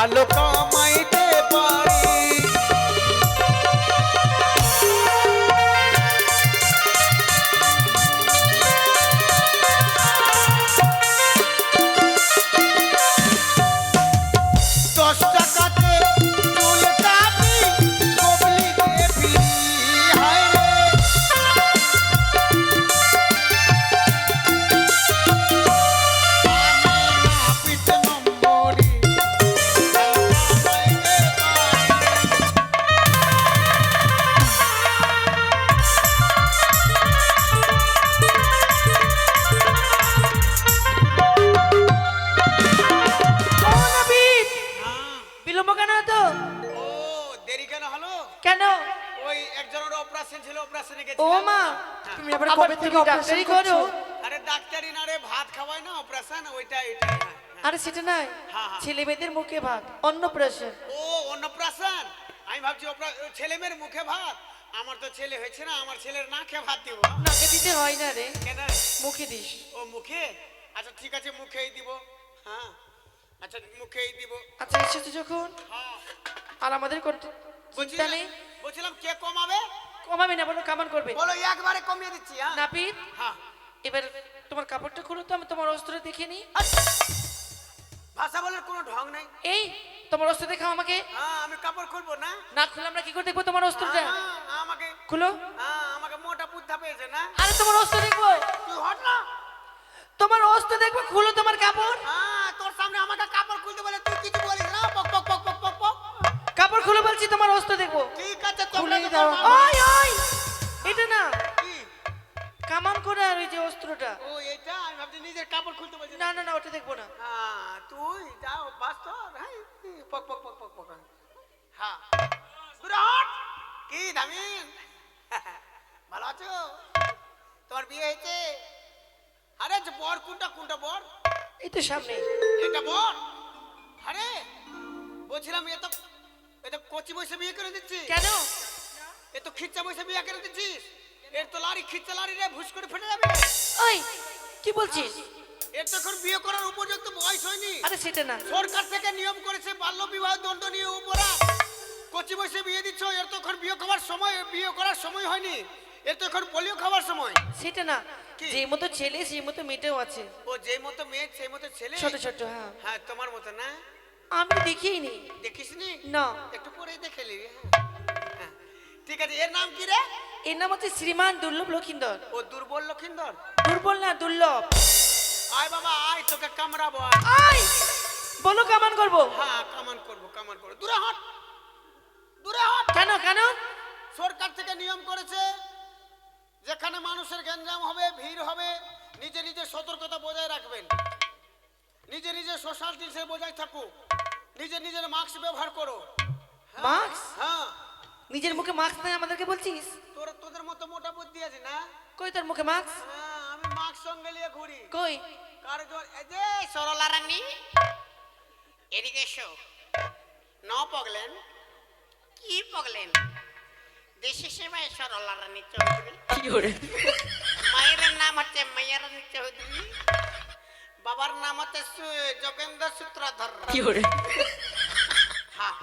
ভালো অপারেশন করো। আরে ডাক্তারি না রে ভাত খাওয়াই না অপারেশন ওইটা এটা। আরে সেটা নাই। হ্যাঁ, হ্যাঁ। ছেলে মেয়েদের মুখে ভাত অন্নপ্রাশন ও অন্নপ্রাশন আমি ভাবছি অপরা- ছেলে মেয়ের মুখে ভাত? আমার তো ছেলে হয়েছে না আমার ছেলের না খেয়ে ভাত দিব। নাকে দিতে হয় না রে। কেন মুখে দিস। ও মুখে? আচ্ছা ঠিক আছে মুখেই দিব। হ্যাঁ। আচ্ছা মুখেই দিব। আচ্ছা এসেছ যখন? হ্যাঁ। আর আমাদের চিন্তা বলছিলাম কে কমাবে? কমাবে না বলো কামান করবে। বলো একবারে কমিয়ে দিচ্ছি হ্যাঁ? নাপিত হ্যাঁ। এবার তোমার কাপড়টা খুলো তো আমি তোমার অস্ত্র দেখে নিই। ভাষা বলার কোনো ঢং নাই। এই তোমার অস্ত্র দেখাও আমাকে। হ্যাঁ আমি কাপড় খুলবো না? না খুলে আমরা কি করে দেখব তোমার অস্ত্রটা? হ্যাঁ, আমাকে খুলো। হ্যাঁ আমাকে মোটা বুদ্ধা পেয়েছে না? আরে তোমার অস্ত্র দেখব। তুই হট না? তোমার অস্ত্র দেখব খুলো তোমার কাপড়। হ্যাঁ তোর সামনে আমাকে কাপড় খুলতে বলে তুই কিছু বলিস কাপড় খুলে বলছি তোমার অস্ত্র দেখব। ঠিক আছে তো দাও। ওই ওই এটা না? কামান করে আর ওই যে অস্ত্রটা। ও এটা? আমি ভাবছি নিজের কাপড় খুলতে বলছি। না না না ওটা দেখব না। হ্যাঁ তুই যাও বাস তো হ্যাঁ পক পক পক পক পক হ্যাঁ। দূরে হট কি দামিন ভালো আছো? তোমার বিয়ে হয়েছে? আরে যে বর কোনটা কোনটা বর? এই তো সামনে এটা বর? আরে বলছিলাম এ তো এ তো কচি বসে বিয়ে করে দিচ্ছি কেন? এ তো খিচ্চা বসে বিয়ে করে দিচ্ছিস? এর তো লারি খিচ্চা লারি রে ভুস করে ফেটে যাবে। ওই কি বলছিস? এর তো এখন বিয়ে করার উপযুক্ত বয়স হয়নি। আরে সেটা না। সরকার থেকে নিয়ম করেছে বাল্য বিবাহ দণ্ডনীয় অপরাধ কচি বয়সে বিয়ে দিচ্ছ এর তো এখন বিয়ে খাওয়ার সময় বিয়ে করার সময় হয়নি। এর তো এখন পোলিও খাওয়ার সময়। সেটা না? যে মতো ছেলে সেই মতো মেয়েটাও আছে। ও যে মতো মেয়ে সেই মতো ছেলে? ছোট ছোট হ্যাঁ। হ্যাঁ তোমার মতো না? আমি দেখিনি। দেখিস নি। একটু পরেই দেখে নিবি হ্যাঁ। হ্যাঁ। ঠিক আছে এর নাম কি রে? এর নাম হচ্ছে শ্রীমান দুর্লভ লক্ষিন্দর। ও দুর্বল লক্ষিন্দর? দুর্বল না দুর্লভ। আয় বাবা আয় তোকে কামড়াবো আয়। বলো কামান করব। হ্যাঁ কামান করব কামান করব। দূরে হট দূরে হট। কেন কেন? সরকার থেকে নিয়ম করেছে যেখানে মানুষের গ্যাঞ্জাম হবে ভিড় হবে নিজে নিজে সতর্কতা বজায় রাখবেন। নিজে নিজে সোশ্যাল ডিস্টেন্স বজায় থাকুক নিজে নিজের মাস্ক ব্যবহার করো। হ্যাঁ, মাস্ক হ্যাঁ। নিজের মুখে মাস্ক নাই আমাদেরকে বলছিস? তোর তোদের মতো মোটা বুদ্ধি আছে না? কই তোর মুখে মাস্ক হ্যাঁ আমি মাস্ক সঙ্গে নিয়ে ঘুরি। কই? কার জোর এই যে সরলা রানী। এদিকে এসো। ন পগলেন। কি পগলেন? দেশি সেবায় সরলা রানী চৌধুরী। কি করে? মায়ের নাম হচ্ছে মায়ারানী চৌধুরী। বাবার নাম হচ্ছে সু- যোগেন্দ্র সূত্রধর কি হ্যাঁ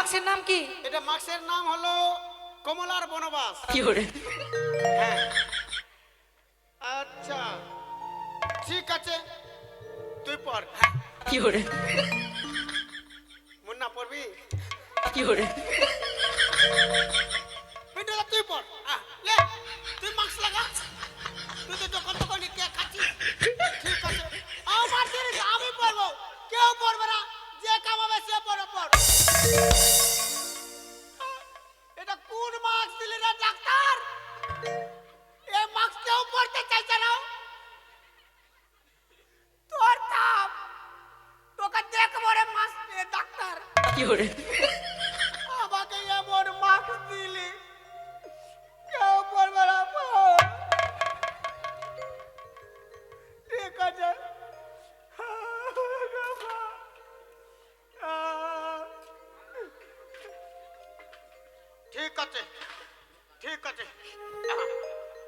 হ্যাঁ। নাম কি? এটা মাস্কের নাম হলো কমলার বনবাস। কি করে হ্যাঁ। আচ্ছা। ঠিক আছে। তুই পড়। হ্যাঁ। কি করে মুন্না পড়বি? কি করে বিটুলা তুই পড়। হ্যাঁ লে তুই মাস্ক লাগা। তুই তো যখন তখন কে খাচ্ছিস? ঠিক আছে। আমার আমি পড়ব। কেউ পড়বে না। কামাবে সে পড়ে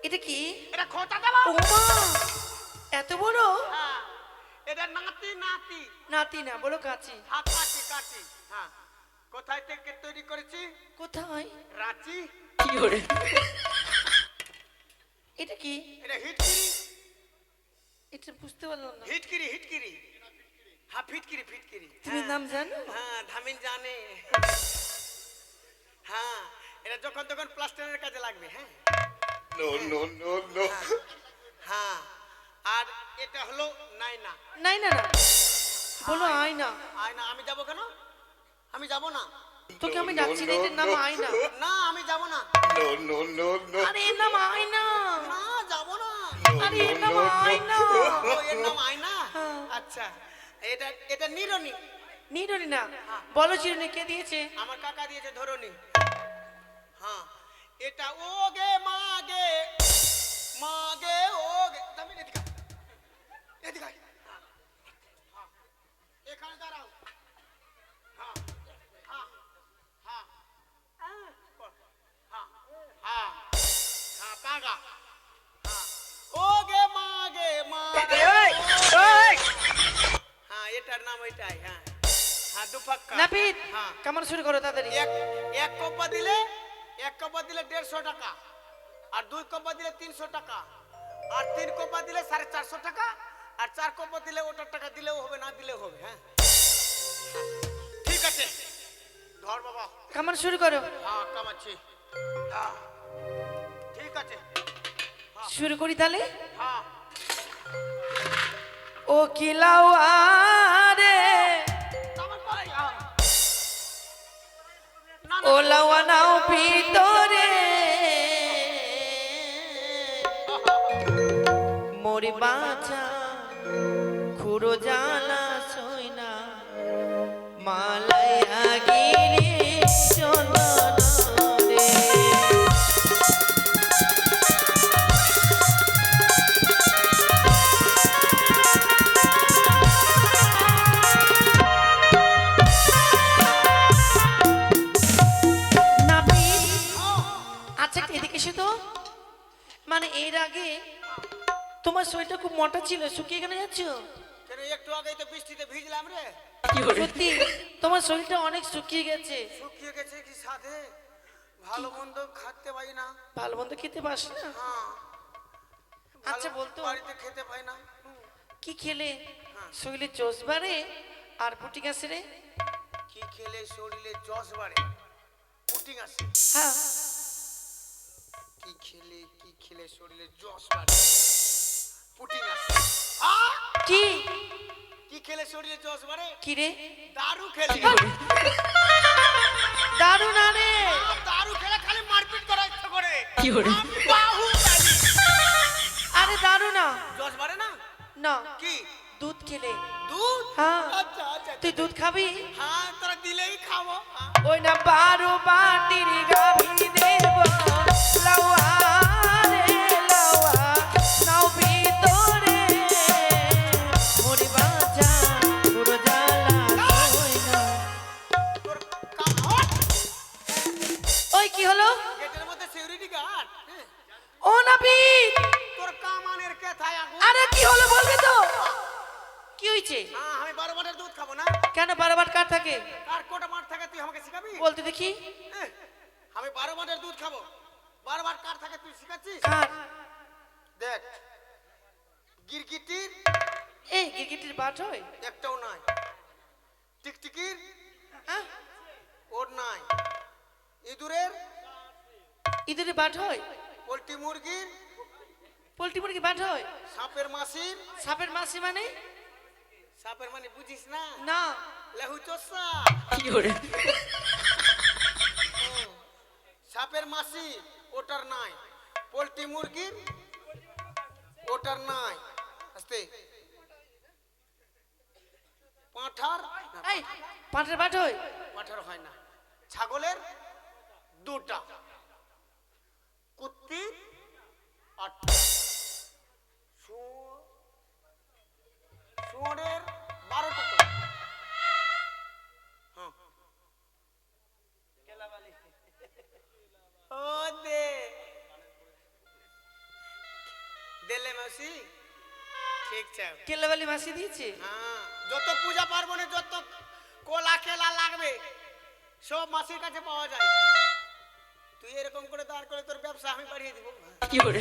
এটা কি? এটা খোঁচা দেবো। ও মা এত বড়? হ্যাঁ এটা নাতি নাতি। নাতি না বলো কাচি। হ্যাঁ কাটি কাটি হ্যাঁ। কোথায় থেকে তৈরি করেছি? কোথায়? রাঁচি। কি করে? এটা কি? এটা হিটকিরি। এটা বুঝতে পারলাম না। হিটকিরি হিটকিরি। হ্যাঁ ফিটকিরি ফিটকিরি। তুমি হ্যাঁ। নাম জানো? হ্যাঁ ধামিন জানে। হ্যাঁ এটা যখন তখন প্লাস্টারের কাজে লাগবে হ্যাঁ। No, no, no, no. হ্যাঁ আর এটা হলো নাইনা নাই না। না বলো আয়না। আয়না। আমি যাব কেন? আমি যাব না। তোকে আমি ডাকছি না এটার নাম আয়না। না আমি যাব না। No, no, no, no. আরে এর নাম আয়না। না যাব না। আরে এর নাম আয়না। ও এর নাম আয়না? হ্যাঁ। আচ্ছা এটা এটা নিরনি নিরনি না। বলো চিরুনি কে দিয়েছে? আমার কাকা দিয়েছে ধরনি হ্যাঁ। এটা ও গে মা গে মা গে ও গে তুমি এদিকে এদিকে। এখানে দাঁড়াও। এটার নাম ওইটাই হ্যাঁ। হ্যাঁ দুপাক্কা। নাপিত হ্যাঁ কেমন শুরু করো তাড়াতাড়ি। এক এক কপ্পা দিলে এক কপ্পা দিলে দেড়শো টাকা আর দুই কপ্পা দিলে তিনশো টাকা আর তিন কপ্পা দিলে সাড়ে চারশো টাকা আর চার কপ্পা দিলে ওটার টাকা দিলেও হবে না দিলেও হবে হ্যাঁ? হ্যাঁ। ঠিক আছে। ধর বাবা। কেমন শুরু করো। হ্যাঁ কামাচ্ছি। হ্যাঁ ঠিক আছে। শুরু করি তাহলে? হ্যাঁ। ও কিলাও আরে? আমার বাঁচা খুড়ো জানা তোমার শরীরটা খুব মোটা ছিল শুকিয়ে কেন যাচ্ছ? কেন একটু আগেই তো বৃষ্টিতে ভিজলাম রে। সত্যি তোমার শরীরটা অনেক শুকিয়ে গেছে। শুকিয়ে গেছে কি সাধে? ভালো মন্দ খাতে পাই না। ভালো মন্দ খেতে পাস না? হ্যাঁ। আচ্ছা, বলতো। বাড়িতে খেতে পাই না। কি খেলে? শরীরে চোষ বাড়ে আর পুটি গাছে রে? কি খেলে শরীরে জস বাড়ে? পুটিং আছে হ্যাঁ। কি খেলে কি খেলে শরীরে জস বাড়ে? পুটিং আছে। হ্যাঁ? কি? কি খেলে শরীরে জস বাড়ে কি রে? দারু খেলে। দারুণ আরে আর দারু খেলে খালি মারপিট করা ইচ্ছা করে। কি করে? বাহুবলী। আরে দারুণ না। জস বাড়ে না? না। কি? দুধ খেলে। দুধ? হ্যাঁ। আচ্ছা আচ্ছা তুই দুধ খাবি? হ্যাঁ তোরা দিলেই খাব। ওই না বারো বাটির গাভী দেব। নাপিত তোর কামানের কে আগুন? আরে কি হলো বলবি তো? কি হয়েছে আমি বারো মাঠের দুধ খাব না? কেন বারবার কার থাকে? আর কোটা মাঠ থাকে তুই আমাকে শিখাবি? বলতে দেখি। আমি বারো মাঠের দুধ খাব। বারবার কার থাকে তুই শিখাচ্ছিস? কার? দেখ গিরগিটির এই গিরগিটির বাট হয় একটাও নাই। টিকটিকির হ্যাঁ? ওর নাই। ইঁদুরের ইঁদুরের বাট হয় পোলট্রি মুরগির পোল্ট্রি মুরগি বাট হয়? সাপের মাসির সাপের মাসি মানে? সাপের মানে বুঝিস না? না। লেহু চোষা? কি করে? সাপের মাসি ওটার নাই। পোলট্রি মুরগির ওটার নাই। আস্তে। পাঁঠার? এই পাঁঠের বাট হয়? পাঠার হয় না। ছাগলের? দুটা। আটটা শুয়োর শুয়োরের বারোটা তো। হ্যাঁ। দে। দিলে মাসি। ঠিক চাও কেল্লাবালি মাসি দিয়েছে? হ্যাঁ। যত পূজা পার্বণে যত কোলা খেলা লাগবে সব মাসির কাছে পাওয়া যায়। তুই এরকম করে দাঁড় করে তোর ব্যবসা আমি বাড়িয়ে দিব। কি করে?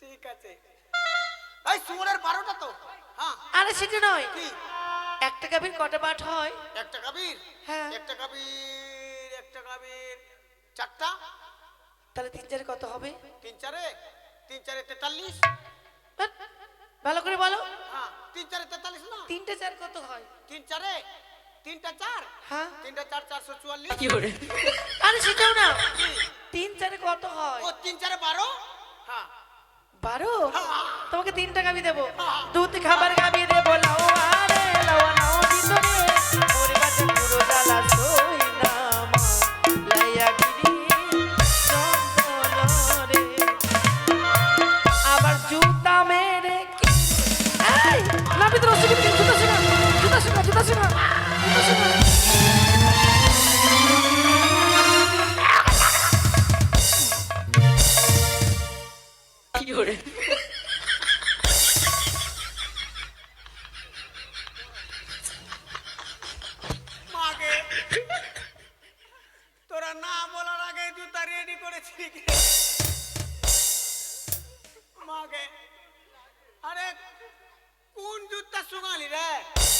ঠিক আছে। এই সুমনের বারোটা তো। হ্যাঁ। আরে সেটা নয়। কি? একটা গাভীর কটা পাঠ হয়? একটা কাবির? হ্যাঁ। একটা কাবির একটা কাবির। চারটা? তাহলে তিন চারে কত হবে? তিন চারে? তিন চারে তেতাল্লিশ? ভালো করে বলো। হ্যাঁ তিন চারে তেতাল্লিশ না? তিনটে চার কত হয়? তিন চারে? তিনটা চার? হ্যাঁ? তিনটা চার চারশো চুয়াল্লিশ। করে? আরে সেটাও না। তিন চারে কত হয়? ও তিন চারে বারো? হ্যাঁ। বারো? হ্যাঁ। তোমাকে তিনটা গাবি দেবো। হ্যাঁ। দুধ খাবার গাবি দেবো। লাও আরে লাও নাও দিতো ওরে বাজে পুরো জ্বালা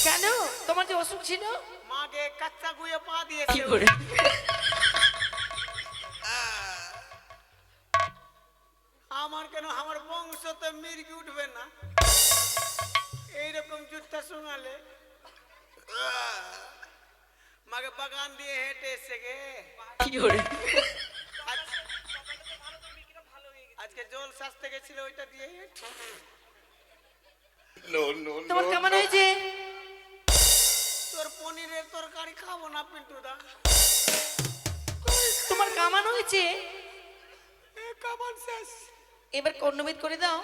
কেন? তোমার যে অসুখ ছিল? মাকে কাচ্চা গুয়ে পা দিয়েছে। আমার কেন? আমার বংশ তো মির্গি উঠবে না। এইরকম জুতা শুঙালে মাকে বাগান দিয়ে হেঁটে এসে গে। কি করে? আজকে জল সাজতে গেছিল ওইটা দিয়ে তোমার কেমন হয়েছে? তোর পনিরের তরকারি খাব না পিন্টু দা। তোমার কামান হয়েছে? কামান শেষ। এবার কর্ণবিদ করে দাও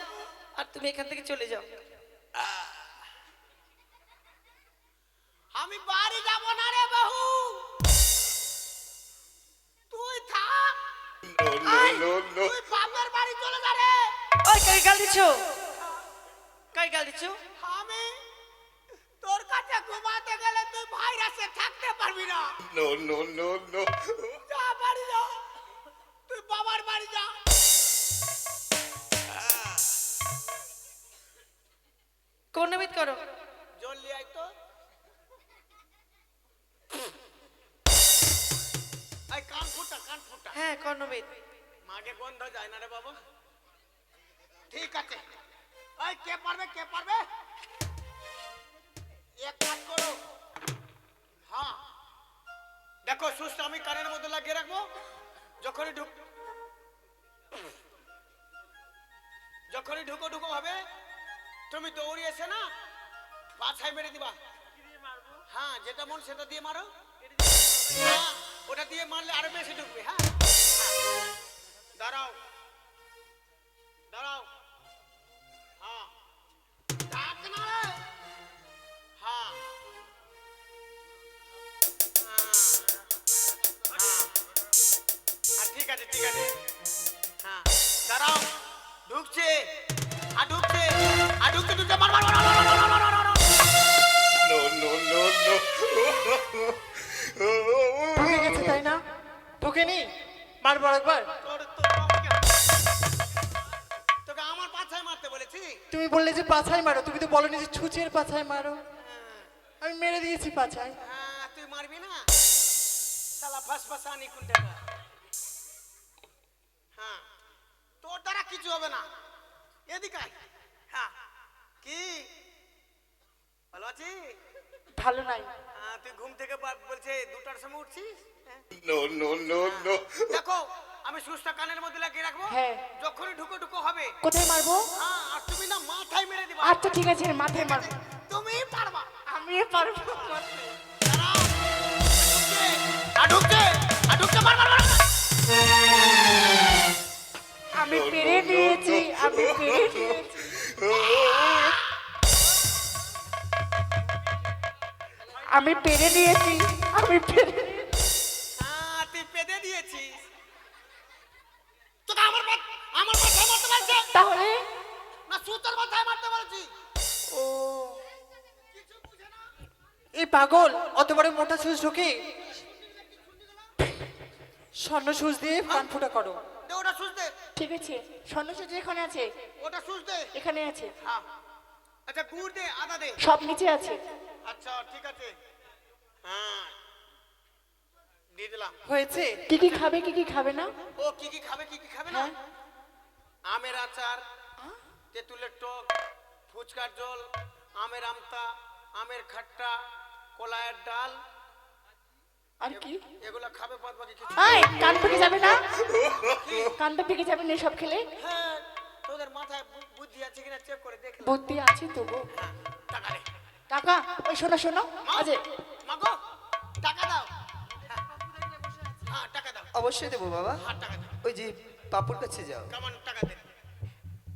আর তুমি এখান থেকে চলে যাও। আমি বাড়ি যাব না রে বাহু। তুই থাক. তুই বাপের বাড়ি চলে যা রে। ওই কাই গাল দিচ্ছ? কাই গাল তোর কাছে ঘুমাতে গেলে তুই ভাইরাসে থাকতে পারবি না। No, no, no, no. যা বাড়ি যা। তুই বাবার বাড়ি যা। কর্ণবিদ করো। জলদি আয় তো। আই কান ফুটা কান ফুটা। হ্যাঁ কর্ণবিদ। মাকে গন্ধ যায় না রে বাবা। ঠিক আছে। ওই কে পারবে কে পারবে? এক কাজ করো। হ্যাঁ। দেখো সুস্থ আমি কানের মধ্যে লাগিয়ে রাখব। যখনই ঢুক যখনই ঢুকো ঢুকো হবে তুমি দৌড়ি এসে না পাছাই মেরে দিবা। হ্যাঁ যেটা মন সেটা দিয়ে মারো। হ্যাঁ, ওটা দিয়ে মারলে আরও বেশি ঢুকবে। হ্যাঁ। দাঁড়াও। দাঁড়াও। ঠিক আছে ঠিক আছে হ্যাঁ দাঁড়াও ঢুকছে আর ঢুকছে আর ঢুকছে ঢুকছে মার মার মার. ঢুকে গেছে তাই না ঢুকেনি মারবো একবার তোকে আমার পাছায় মারতে বলেছি তুমি বললে যে পাছায় মারো তুমি তো বলনি যে ছুঁচের পাছায় মারো আমি মেরে দিয়েছি পাছায় হ্যাঁ ফাঁস ফাঁসানি হ্যাঁ তোর দ্বারা কিছু হবে না। এদিকে হ্যাঁ কি? ভালো আছি ভালো নাই। হ্যাঁ তুই ঘুম থেকে বলছে দুটার সময় উঠছিস? হ্যাঁ। দেখো আমি সুস্থ কানের মধ্যে লাগিয়ে রাখব। হ্যাঁ। যখনই ঢুকো ঢুকো হবে। কোথায় মারবো? হ্যাঁ আর তুমি না মাথায় মেরে দিবা। আচ্ছা ঠিক আছে মাথায় মারবো। তুমি পারবা। আমি পারব। ঢুকছে আর ঢুকছে মার মার মার। আমি পেরে নিয়েছি আমি পেরে নিয়েছি। আমি পেরে নিয়েছি আমি পেরে নিয়েছি। হ্যাঁ, তুই দিয়েছিস তোকে আমার মাথ- আমার মাথায় মারতে বলছে। তাহলে? না সুতোর মাথায় মারতে বলছি। ও। এই পাগল অত বড় মোটা সুচ ঢোকে স্বর্ণ সুচ দিয়ে কান ফুটা করো। দে ওটা সুচ দে। ঠিক আছে। স্বর্ণসূর্য এখানে আছে ওটা সুচ দে। এখানে আছে। হ্যাঁ। আচ্ছা গুড় দে আদা দে। সব নিচে আছে। আচ্ছা ঠিক আছে। হ্যাঁ। দিয়ে দিলাম। হয়েছে? কি কি খাবে কি কি খাবে না? ও কি কি খাবে কি কি খাবে না? হ্যাঁ। আমের আচার তেঁতুলের টক ফুচকার জল আমের আমতা আমের খাট্টা কলায়ের ডাল আর কি? এগুলো খাবে বাদ বাকি কিছু। কান পেকে যাবে না? কানটা পেকে যাবে না সব খেলে? হ্যাঁ তোদের মাথায় বুদ্ধি আছে কিনা চেক করে দেখলাম বুদ্ধি আছে তবু। হ্যাঁ, টাকা দে টাকা? ওই শোনো শোনো। আজে। মাগো টাকা দাও। হ্যাঁ, টাকা দাও। অবশ্যই দেবো বাবা। হ্যাঁ টাকা দাও। ওই যে পাপুর কাছে যাও। কেমন টাকা দে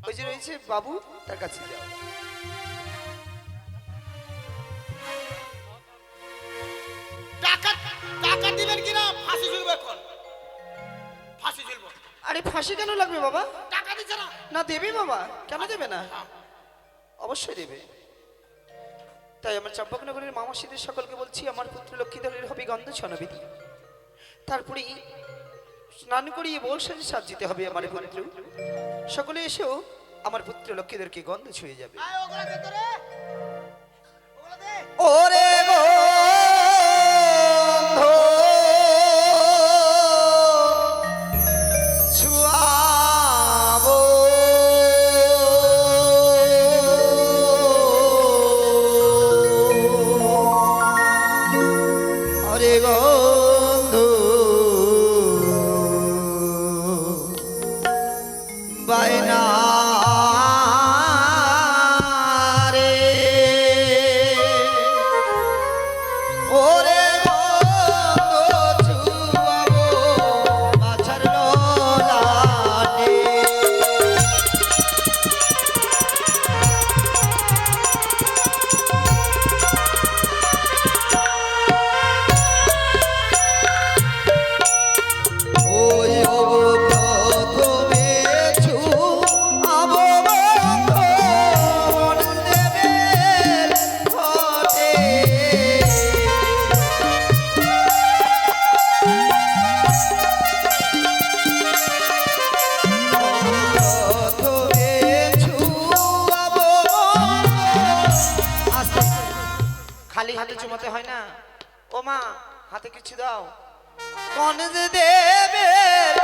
ওই যে রয়েছে বাবু তার কাছে যাও। ফাঁসি ঝুলবো এখন। ফাঁসি ঝুলবো। আরে ফাঁসি কেন লাগবে বাবা? টাকা দিচ্ছে না। না দেবে বাবা। কেন দেবে না? হ্যাঁ। অবশ্যই দেবে। তাই আমার চম্পকনগরের মামাসীদের সকলকে বলছি আমার পুত্র লক্ষ্মীধরের হবে গন্ধ ছনবিধি। তারপরে স্নান করিয়ে বল সাজে সাজিতে হবে আমার পুত্র। সকলে এসেও আমার পুত্র লক্ষ্মীধরকে গন্ধ ছুঁয়ে যাবে। ওরে গন্ধ হয় না? ও মা হাতে কিছু দাও। গণেশ দেবের